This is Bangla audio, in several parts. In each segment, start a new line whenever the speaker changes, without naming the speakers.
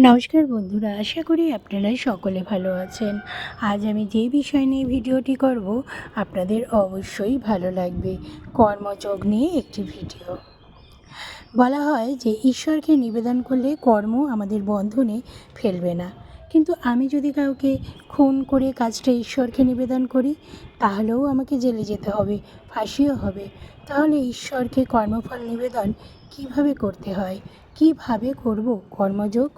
নমস্কার বন্ধুরা, আশা করি আপনারা সকলে ভালো আছেন। আজ আমি যে বিষয় নিয়ে ভিডিওটি করব, আপনাদের অবশ্যই ভালো লাগবে। কর্মযোগ নিয়ে একটি ভিডিও। বলা হয় যে, ঈশ্বরকে নিবেদন করলে কর্ম আমাদের বন্ধনে ফেলবে না। কিন্তু আমি যদি কাউকে খুন করে কাজটা ঈশ্বরকে নিবেদন করি, তাহলেও আমাকে জেলে যেতে হবে, ফাঁসিও হবে। তাহলে ঈশ্বরকে কর্মফল নিবেদন কীভাবে করতে হয়? কীভাবে করব কর্মযোগ?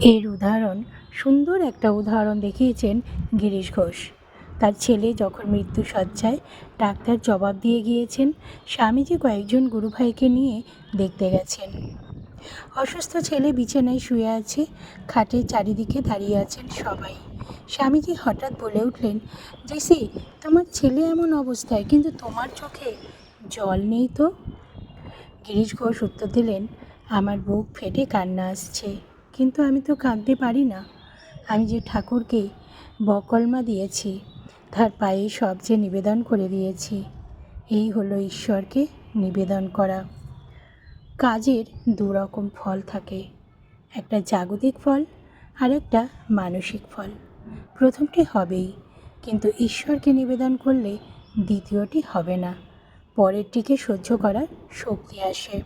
এর উদাহরণ, সুন্দর একটা উদাহরণ দেখিয়েছেন গিরিশ ঘোষ। তার ছেলে যখন মৃত্যু সজ্জায় ডাক্তার জবাব দিয়ে গিয়েছেন, স্বামীজি কয়েকজন গুরুভাইকে নিয়ে দেখতে গেছেন। অসুস্থ ছেলে বিছানায় শুয়ে আছে, খাটের চারিদিকে দাঁড়িয়ে আছেন সবাই। স্বামীজি হঠাৎ বলে উঠলেন, জেসি, তোমার ছেলে এমন অবস্থায়, কিন্তু তোমার চোখে জল নেই তো? গিরিশ ঘোষ উত্তর দিলেন, আমার বুক ফেটে কান্না আসছে। কিন্তু আমি তো কাঁদতে পারি না। আমি যে ঠাকুরকে বকলমা দিয়েছি, তার পায়ে সব যে নিবেদন করে দিয়েছি, এই হলো ঈশ্বরকে নিবেদন করা। কাজের দু রকম ফল থাকে, একটা জাগতিক ফল আর একটা মানসিক ফল। প্রথমটি হবেই, কিন্তু ঈশ্বরকে নিবেদন করলে দ্বিতীয়টি হবে না। পরেরটিকে সহ্য করার শক্তি আসে।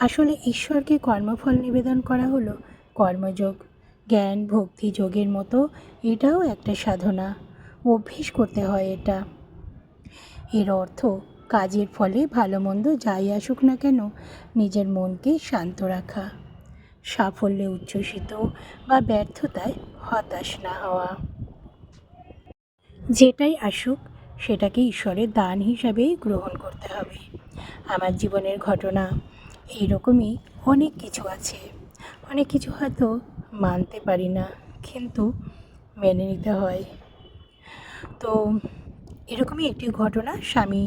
আসলে ঈশ্বরকে কর্মফল নিবেদন করা হলো কর্মযোগ, জ্ঞান, ভক্তি যোগের মতো এটাও একটা সাধনা। অভ্যেস করতে হয় এটা। এর অর্থ, কাজের ফলে ভালো মন্দ যাই আসুক না কেন, নিজের মনকে শান্ত রাখা। সাফল্যে উচ্ছ্বসিত বা ব্যর্থতায় হতাশ না হওয়া। যেটাই আসুক, সেটাকে ঈশ্বরের দান হিসাবেই গ্রহণ করতে হবে। আমার জীবনের ঘটনা, এইরকমই অনেক কিছু আছে। অনেক কিছু হয়তো মানতে পারি না, কিন্তু মেনে নিতে হয়। তো এরকমই একটি ঘটনা স্বামী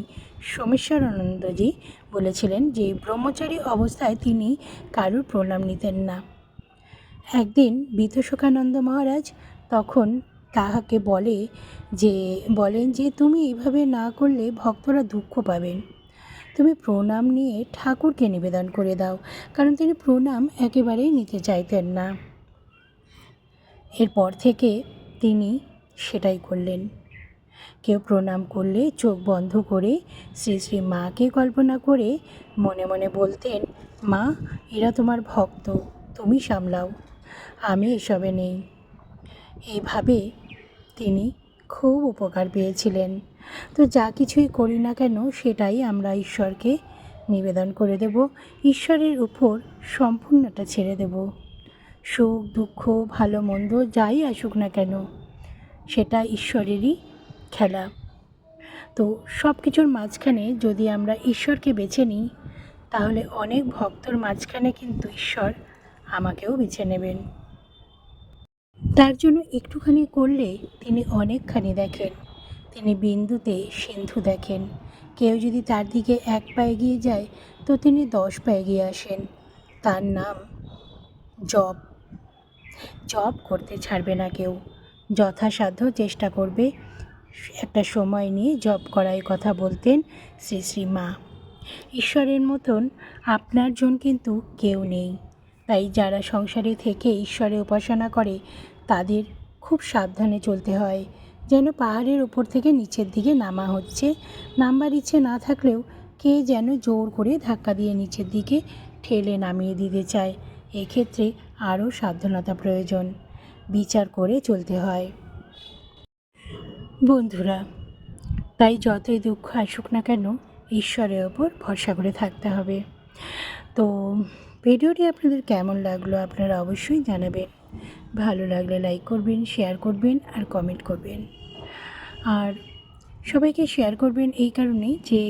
সোমেশ্বরানন্দজি বলেছিলেন যে, ব্রহ্মচারী অবস্থায় তিনি কারুর প্রণাম নিতেন না। একদিন বিতশোকানন্দ মহারাজ তখন তাহাকে বলে যে, বলেন যে, তুমি এইভাবে না করলে ভক্তরা দুঃখ পাবেন। তুমি প্রণাম নিয়ে ঠাকুরকে নিবেদন করে দাও, কারণ তিনি প্রণাম একেবারেই নিতে চাইতেন না। এরপর থেকে তিনি সেটাই করলেন। কেউ প্রণাম করলে চোখ বন্ধ করে শ্রী শ্রী মাকে কল্পনা করে মনে মনে বলতেন, মা, এরা তোমার ভক্ত, তুমি সামলাও, আমি এসবে নেই। এইভাবে তিনি খুব উপকার পেয়েছিলেন। তো যা কিছুই করি না কেন, সেটাই আমরা ঈশ্বরকে নিবেদন করে দেব। ঈশ্বরের উপর সম্পূর্ণটা ছেড়ে দেব। সুখ, দুঃখ, ভালো, মন্দ যাই আসুক না কেন, সেটা ঈশ্বরেরই খেলা। তো সব কিছুর মাঝখানে যদি আমরা ঈশ্বরকে বেছে নিই, তাহলে অনেক ভক্তর মাঝখানে কিন্তু ঈশ্বর আমাকেও বেছে নেবেন। তার জন্য একটুখানি করলে তিনি অনেকখানি দেখেন। তিনি বিন্দুতে সিন্ধু দেখেন। কেউ যদি তার দিকে এক পা এগিয়ে যায়, তো তিনি দশ পা এগিয়ে আসেন। তার নাম জব। জব করতে ছাড়বে না কেউ। যথাসাধ্য চেষ্টা করবে। একটা সময় নিয়ে জব করার কথা বলতেন শ্রী শ্রী মা। ঈশ্বরের মতন আপনার জন কিন্তু কেউ নেই। তাই যারা সংসারে থেকে ঈশ্বরের উপাসনা করে তাদের খুব সাবধানে চলতে হয়। যেন পাহাড়ের ওপর থেকে নিচের দিকে নামা হচ্ছে। নামবার ইচ্ছে না থাকলেও কে যেন জোর করে ধাক্কা দিয়ে নিচের দিকে ঠেলে নামিয়ে দিতে চায়। এক্ষেত্রে আরও সাবধানতা প্রয়োজন। বিচার করে চলতে হয়। বন্ধুরা, তাই যতই দুঃখ আসুক না কেন, ঈশ্বরের ওপর ভরসা করে থাকতে হবে। তো ভিডিওটি আপনাদের কেমন লাগল আপনারা অবশ্যই জানাবেন। ভালো লাগলে লাইক করবেন শেয়ার করবেন আর কমেন্ট করবেন। আর সবাইকে শেয়ার করবেন এই কারণেই যে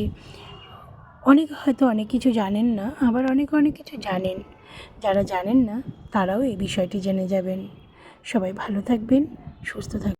অনেক হয়তো অনেক কিছু জানেন না, আবার অনেক অনেক কিছু জানেন। যারা জানেন না, তারাও এই বিষয়টি জেনে যাবেন। সবাই ভালো থাকবেন, সুস্থ থাকবেন